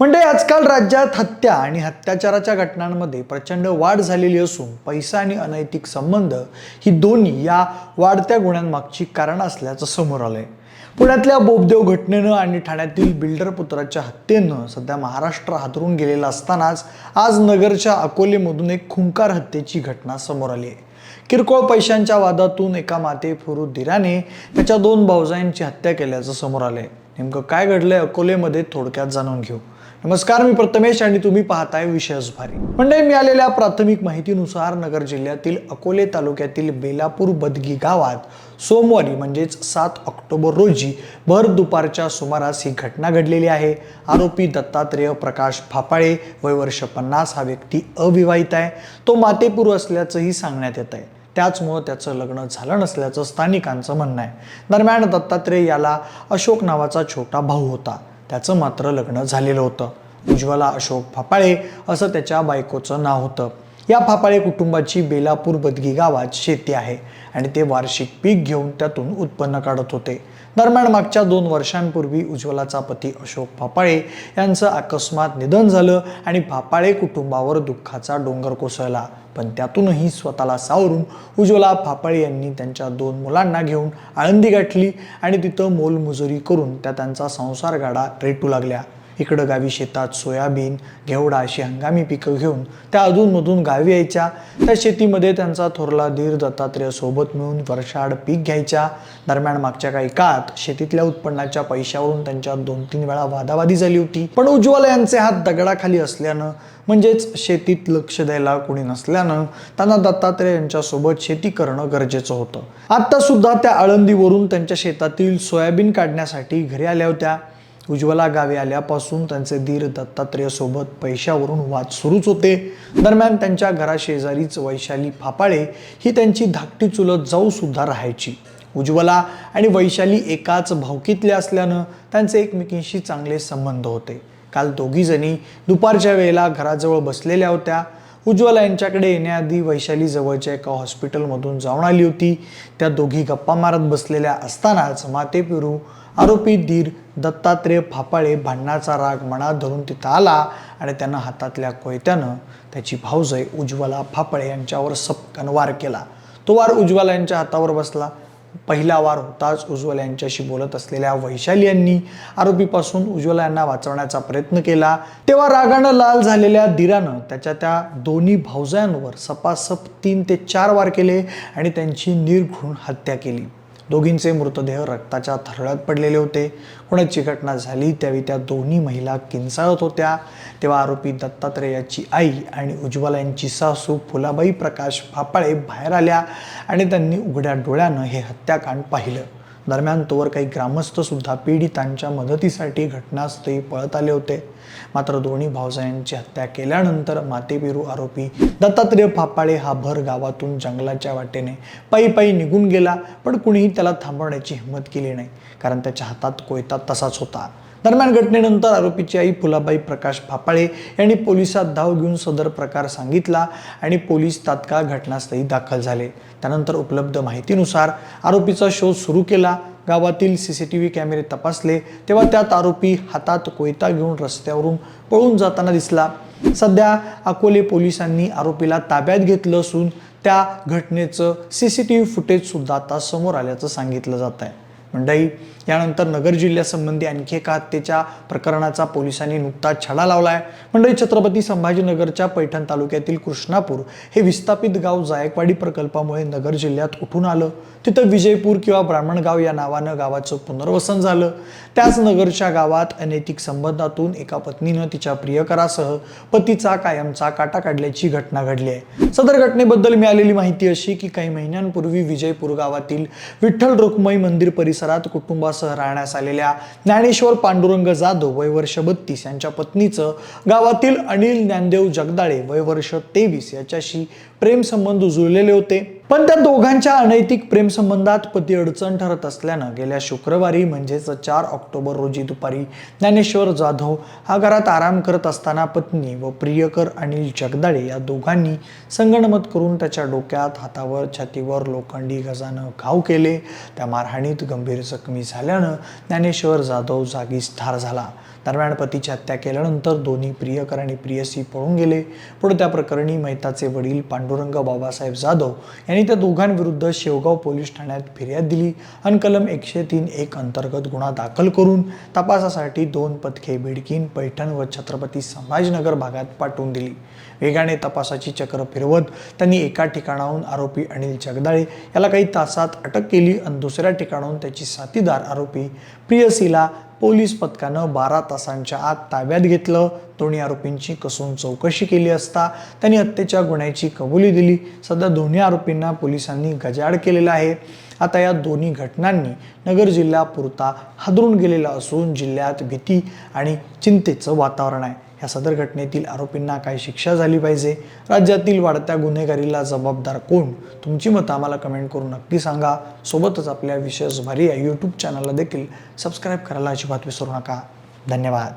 म्हणजे आजकाल राज्यात हत्या आणि अत्याचाराच्या घटनांमध्ये प्रचंड वाढ झालेली असून पैसा आणि अनैतिक संबंध ही दोन्ही या वाढत्या गुन्ह्यांमागची कारण असल्याचं समोर आलंय. पुण्यातल्या बोबदेव घटनेनं आणि ठाण्यातील बिल्डर पुत्राच्या हत्येनं सध्या महाराष्ट्र हादरून गेलेला असतानाच आज नगरच्या अकोलेमधून एक खुंकार हत्येची घटना समोर आली आहे. किरकोळ पैशांच्या वादातून एका माते धीराने त्याच्या दोन भाऊजाईंची हत्या केल्याचं समोर आलंय. नेमकं काय घडलंय अकोलेमध्ये थोडक्यात जाणून घेऊ. नमस्कार मी प्रथमेश आणि तुम्ही पाहताय विशेष भारी म्हणजे मिळालेल्या प्राथमिक माहितीनुसार नगर जिल्ह्यातील अकोले तालुक्यातील बेलापूर बदगी गावात सोमवारी म्हणजेच सात ऑक्टोबर रोजी भर दुपारच्या सुमारास ही घटना घडलेली आहे. आरोपी दत्तात्रेय प्रकाश फापाळे वय वर्ष पन्नास हा व्यक्ती अविवाहित आहे. तो मातेपूर असल्याचंही सांगण्यात येत आहे. त्याचमुळं त्याचं लग्न झालं नसल्याचं स्थानिकांचं म्हणणं आहे. दरम्यान दत्तात्रेय याला अशोक नावाचा छोटा भाऊ होता. त्याचं मात्र लग्न झालेलं होतं. उज्ज्वला अशोक फापाळे असं त्याच्या बायकोचं नाव होतं. या फापाळे कुटुंबाची बेलापूर बदगी गावात शेती आहे आणि ते वार्षिक पीक घेऊन त्यातून उत्पन्न काढत होते. दरम्यान मागच्या दोन वर्षांपूर्वी उज्ज्वलाचा पती अशोक फापाळे यांचं अकस्मात निधन झालं आणि फापाळे कुटुंबावर दुःखाचा डोंगर कोसळला. पण त्यातूनही स्वतःला सावरून उज्ज्वला फापाळे यांनी त्यांच्या दोन मुलांना घेऊन आळंदी गाठली आणि तिथं मोलमजुरी करून त्या त्यांचा संसार गाडा रेटू लागल्या. इकडं गावी शेतात सोयाबीन घेवडा अशी हंगामी पिकं घेऊन त्या अधूनमधून गावी यायच्या. त्या शेतीमध्ये त्यांचा थोरला धीर दत्तात्रेय सोबत मिळून वर्षाड पीक घ्यायच्या. दरम्यान मागच्या काही काळात शेतीतल्या उत्पन्नाच्या पैशावरून त्यांच्या दोन तीन वेळा वादावादी झाली होती. पण उज्ज्वला यांचे हात दगडाखाली असल्यानं म्हणजेच शेतीत लक्ष द्यायला कोणी नसल्यानं त्यांना दत्तात्रेय यांच्यासोबत शेती करणं गरजेचं होतं. आता सुद्धा त्या आळंदीवरून त्यांच्या शेतातील सोयाबीन काढण्यासाठी घरी आल्या होत्या. उज्ज्वला गावी आल्यापासून त्यांचे धीर दत्तात्रेयसोबत पैशावरून वाद सुरूच होते. दरम्यान त्यांच्या घराशेजारीच वैशाली फापाळे ही त्यांची धाकटी चुलत जाऊ सुद्धा राहायची. उज्ज्वला आणि वैशाली एकाच भावकीतल्या असल्यानं त्यांचे एकमेकींशी चांगले संबंध होते. काल दोघीजणी दुपारच्या वेळेला घराजवळ बसलेल्या होत्या. उज्ज्वला यांच्याकडे येण्याआधी वैशाली जवळच्या एका हॉस्पिटलमधून जाऊन आली होती. त्या दोघी गप्पा मारत बसलेल्या असतानाच माते पिरू आरोपी धीर दत्तात्रेय फापाळे भांडणाचा राग मनात धरून तिथं आला आणि त्यानं हातातल्या कोयत्यानं त्याची भाऊजय उज्ज्वला फापाळे यांच्यावर सपकन वार केला. तो वार उज्ज्वला यांच्या हातावर बसला. पहिला वार होताच उज्ज्वला यांच्याशी बोलत असलेल्या वैशाली यांनी आरोपीपासून उज्ज्वला यांना वाचवण्याचा प्रयत्न केला. तेव्हा रागानं लाल झालेल्या दिरानं त्याच्या त्या दोन्ही भावजांवर सपासप तीन ते चार वार केले आणि त्यांची निर्घृण हत्या केली. दोघींचे मृतदेह रक्ताच्या थरळ्यात पडलेले होते. कोणाची घटना झाली त्यावेळी त्या दोन्ही महिला किंचाळत होत्या. तेव्हा आरोपी दत्तात्रेयाची आई आणि उज्ज्वला यांची सासू फुलाबाई प्रकाश फापाळे बाहेर आल्या आणि त्यांनी उघड्या डोळ्यानं हे हत्याकांड पाहिलं. दरम्यान तोवर काही ग्रामस्थसुद्धा पीडितांच्या मदतीसाठी घटनास्थळी पळत आले होते. मात्र दोन्ही भावसायांची हत्या केल्यानंतर मातेबिरू आरोपी दत्तात्रेय फापाळे हा भर गावातून जंगलाच्या वाटेने पायी पायी निघून गेला पण कुणीही त्याला थांबवण्याची हिंमत केली नाही कारण त्याच्या हातात कोयता तसाच होता. दरम्यान घटनेनंतर आरोपीची आई फुलाबाई प्रकाश फापाळे यांनी पोलिसात धाव घेऊन सदर प्रकार सांगितला आणि पोलीस तात्काळ घटनास्थळी दाखल झाले. त्यानंतर उपलब्ध माहितीनुसार आरोपीचा शोध सुरू केला. गावातील सी सी टी व्ही कॅमेरे तपासले तेव्हा त्यात आरोपी हातात कोयता घेऊन रस्त्यावरून पळून जाताना दिसला. सध्या अकोले पोलिसांनी आरोपीला ताब्यात घेतलं असून त्या घटनेचं सी सी टी व्ही फुटेजसुद्धा आता समोर आल्याचं सांगितलं जात आहे मंडई यानंतर नगर जिल्ह्यासंबंधी आणखी एका हत्येच्या प्रकरणाचा पोलिसांनी नुकताच छडा लावला आहे मंडळी छत्रपती संभाजीनगरच्या पैठण तालुक्यातील कृष्णापूर हे विस्थापित गाव जायकवाडी प्रकल्पामुळे नगर जिल्ह्यात उठून आलं. तिथं विजयपूर किंवा ब्राह्मणगाव या नावानं गावाचं पुनर्वसन झालं. त्याच नगरच्या गावात अनैतिक संबंधातून एका पत्नीनं तिच्या प्रियकरासह पतीचा कायमचा काटा काढल्याची घटना घडली आहे. सदर घटनेबद्दल मिळालेली माहिती अशी की काही महिन्यांपूर्वी विजयपूर गावातील विठ्ठल रुक्मई मंदिर परिसरात कुटुंबासह राहण्यास आलेल्या ज्ञानेश्वर पांडुरंग जाधव वय वर्ष बत्तीस यांच्या पत्नीचं गावातील अनिल ज्ञानदेव जगदाळे वय वर्ष तेवीस याच्याशी प्रेमसंबंध जुळलेले होते. पण त्या दोघांच्या अनैतिक प्रेमसंबंधात पती अडचण ठरत असल्यानं गेल्या शुक्रवारी म्हणजेच चार ऑक्टोबर रोजी दुपारी ज्ञानेश्वर जाधव हा घरात आराम करत असताना पत्नी व प्रियकर अनिल जगदाळे या दोघांनी संगणमत करून त्याच्या डोक्यात हातावर छातीवर लोखंडी गजानं घाव केले. त्या मारहाणीत गंभीर जखमी झाल्यानं ज्ञानेश्वर जाधव जागीच ठार झाला. दरम्यान पतीची हत्या केल्यानंतर दोन्ही प्रियकर आणि प्रियसी पळून गेले. पुढे त्या प्रकरणी मेहताचे वडील पांडुरंग बाबासाहेब जाधव यांनी त्या दोघांविरुद्ध शेवगाव पोलीस ठाण्यात फिर्याद दिली आणि कलम एकशे तीन एक अंतर्गत गुन्हा दाखल करून तपासासाठी दोन पथके भिडकीन पैठण व छत्रपती संभाजीनगर भागात पाठवून दिली. वेगाने तपासाची चक्र फिरवत त्यांनी एका ठिकाणाहून आरोपी अनिल जगदाळे याला काही तासात अटक केली आणि दुसऱ्या ठिकाणाहून त्याची साथीदार आरोपी प्रियसीला पोलीस पथकानं बारा तासांच्या आत ताब्यात घेतलं. दोन्ही आरोपींची कसून चौकशी केली असता त्यांनी हत्येच्या गुन्ह्याची कबुली दिली. सध्या दोन्ही आरोपींना पोलिसांनी गजाड केलेला आहे. आता या दोन्ही घटनांनी नगर जिल्हा पुरता हादरून गेलेला असून जिल्ह्यात भीती आणि चिंतेचं वातावरण आहे. या सदर घटनेतील आरोपींना काय शिक्षा झाली पाहिजे. राज्यातील वाढत्या गुन्हेगारीला जबाबदार कोण? तुमची मतं आम्हाला कमेंट करून नक्की सांगा. सोबतच आपल्या विशेष भारी या यूट्यूब चॅनलला देखील सबस्क्राईब करायला अजिबात विसरू नका. धन्यवाद.